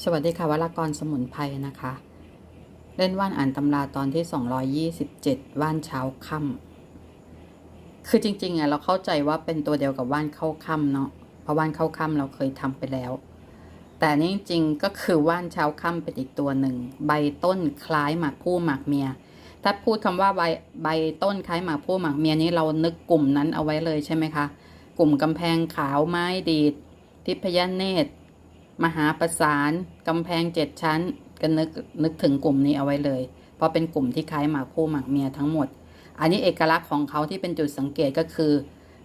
สวัสดีค่ะวรากรสมุนไพรนะคะ เล่นว่านอ่านตำราตอนที่ 227 ว่านเช้าค่ำคือจริงๆอะเราเข้าใจว่าเป็นตัวเดียวกับว่านเข้าค่ำเนาะเพราะว่านเข้าค่ำเราเคยทำไปแล้ว แต่นี่จริงๆก็คือว่านเช้าค่ำเป็นอีกตัวหนึ่ง ใบต้นคล้ายหมากผู้หมากเมีย ถ้าพูดคำว่าใบใบต้นคล้ายหมากผู้หมากเมียนี้เรานึกกลุ่มนั้นเอาไว้เลยใช่ไหมคะ กลุ่มกำแพงขาวไม้ดีดทิพยเนตร มหาประสานกำแพงเจ็ดชั้นก็นึกนึกถึงกลุ่มนี้เอาไว้เลย เพราะเป็นกลุ่มที่คล้ายหมากผู้หมากเมียทั้งหมด อันนี้เอกลักษณ์ของเขาที่เป็นจุดสังเกตก็คือ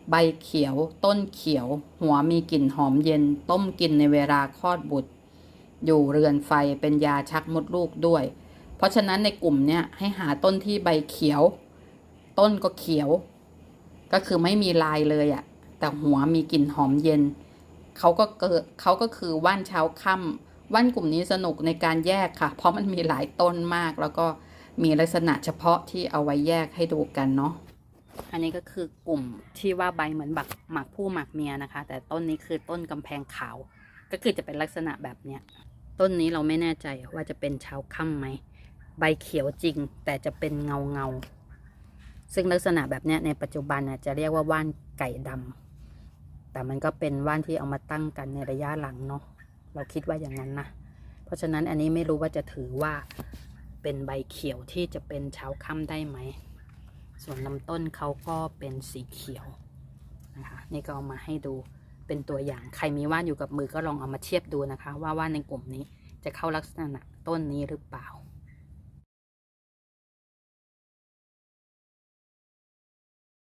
ใบเขียว ต้นเขียว หัวมีกลิ่นหอมเย็น ต้มกินในเวลาคลอดบุตร อยู่เรือนไฟเป็นยาชักมดลูกด้วย เพราะฉะนั้นในกลุ่มเนี้ยให้หาต้นที่ใบเขียว ต้นก็เขียว ก็คือไม่มีลายเลยอะ่ะแต่หัวมีกลิ่นหอมเย็น เขาก็เกิดเขาก็คือว่านเช้าค่ำว่านกลุ่มนี้สนุกในการแยกค่ะ เพราะมันมีหลายต้นมากแล้วก็มีลักษณะเฉพาะที่เอาไว้แยกให้ดูกันเนาะอันนี้ก็คือกลุ่มที่ว่าใบเหมือนบักหมากผู้หมากเมียนะคะ แต่ต้นนี้คือต้นกำแพงขาว ก็คือจะเป็นลักษณะแบบเนี้ยต้นนี้เราไม่แน่ใจว่าจะเป็นเช้าค่ำไหมใบเขียวจริงแต่จะเป็นเงาเงาซึ่งลักษณะแบบเนี้ยในปัจจุบันจะเรียกว่าว่านไก่ดำ แต่มันก็เป็นว่านที่เอามาตั้งกันในระยะหลังเนาะเราคิดว่าอย่างนั้นนะเพราะฉะนั้นอันนี้ไม่รู้ว่าจะถือว่าเป็นใบเขียวที่จะเป็นเช้าค่ำได้ไหม ส่วนลำต้นเขาก็เป็นสีเขียวนะคะนี่ก็เอามาให้ดูเป็นตัวอย่างใครมีว่านอยู่กับมือก็ลองเอามาเทียบดูนะคะ ว่าว่านในกลุ่มนี้จะเข้าลักษณะต้นนี้หรือเปล่า